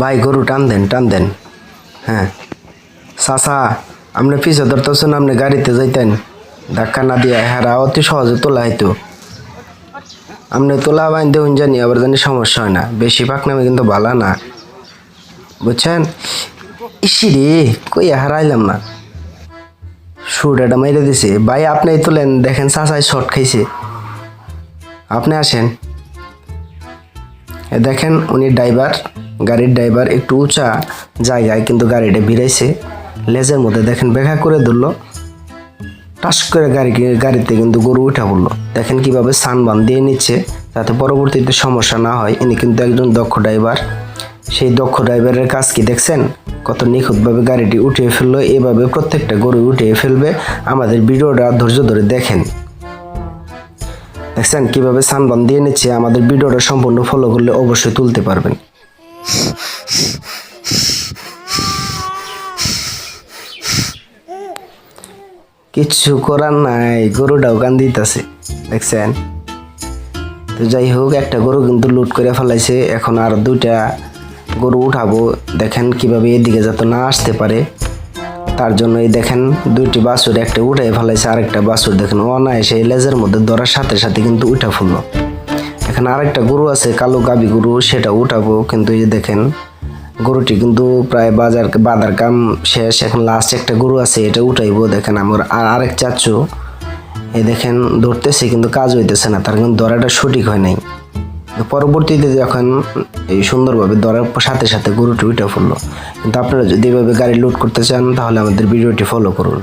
ভাই, গরু টান দেন টান দেন। হ্যাঁ। চাচা, আপনি পিছে ধরতেছেন, আপনি গাড়িতে যাইতেন। ধাক্কা না দিয়ে হেরা অতি সহজে তোলা হইতো। আপনি তোলা বাইন দেখুন জানি, আবার জানি সমস্যা হয় না। বেশি পাকনামে কিন্তু ভালো না। বুঝছেন? ইসি রে, কই হারাইলাম না। সুটাটা মেরে দিছে। ভাই, আপনি তোলেন, দেখেন চাচাই শর্ট খাইছে। আপনি আসেন। দেখেন, উনি ড্রাইভার। গাড়ির ড্রাইভার একটু উঁচা জায়গায় কিন্তু গাড়িটা ভিড়াইছে। লেজের মধ্যে দেখেন বেঘা করে ধরলো। টাস করে গাড়ি গাড়িতে কিন্তু গরু উঠা পড়ল। দেখেন কীভাবে সান বান দিয়ে নিচ্ছে যাতে পরবর্তীতে সমস্যা না হয়। ইনি কিন্তু একজন দক্ষ ড্রাইভার। সেই দক্ষ ড্রাইভারের কাজ কি দেখছেন? কত নিখুঁতভাবে গাড়িটি উঠিয়ে ফেলল। এভাবে প্রত্যেকটা গরু উঠিয়ে ফেলবে। আমাদের ভিডিওটা ধৈর্য ধরে দেখেন। দেখছেন কীভাবে সানবান দিয়ে নিচ্ছে। আমাদের ভিডিওটা সম্পূর্ণ ফলো করলে অবশ্যই তুলতে পারবেন। কিচ্ছু করার নাই, গরুটাও গান দিতেছে দেখছেন? তো যাই হোক, একটা গরু কিন্তু লুট করে ফেলাইছে, এখন আর দুইটা গরু উঠাবো, দেখেন কীভাবে এদিকে যাতে না আসতে পারে। তার জন্য এই দেখেন দুইটি বাছুর, একটা উঠে ফেলাইছে, আরেকটা বাছুর দেখেন অনায়াসে লেজের মধ্যে ধরার সাথে সাথে কিন্তু উঠা ফুললো। এখানে আরেকটা গরু আছে, কালো গাবি গরু, সেটা উঠাবো। কিন্তু এই দেখেন, গরুটি কিন্তু প্রায় বাজার বাজার কাম শেষ। এখন লাস্ট একটা গরু আছে, এটা উঠাইবো। দেখেন আমার আর আরেক চাচ্ছু এই দেখেন ধরতেছে, কিন্তু কাজ হইতেছে না। তার কিন্তু ধরাটা সঠিক হয় নাই। পরবর্তীতে যখন এই সুন্দরভাবে ধরার সাথে সাথে গরুটি উঠে পড়ল, কিন্তু আপনারা যদি এভাবে গাড়ি লোড করতে চান, তাহলে আমাদের ভিডিওটি ফলো করুন।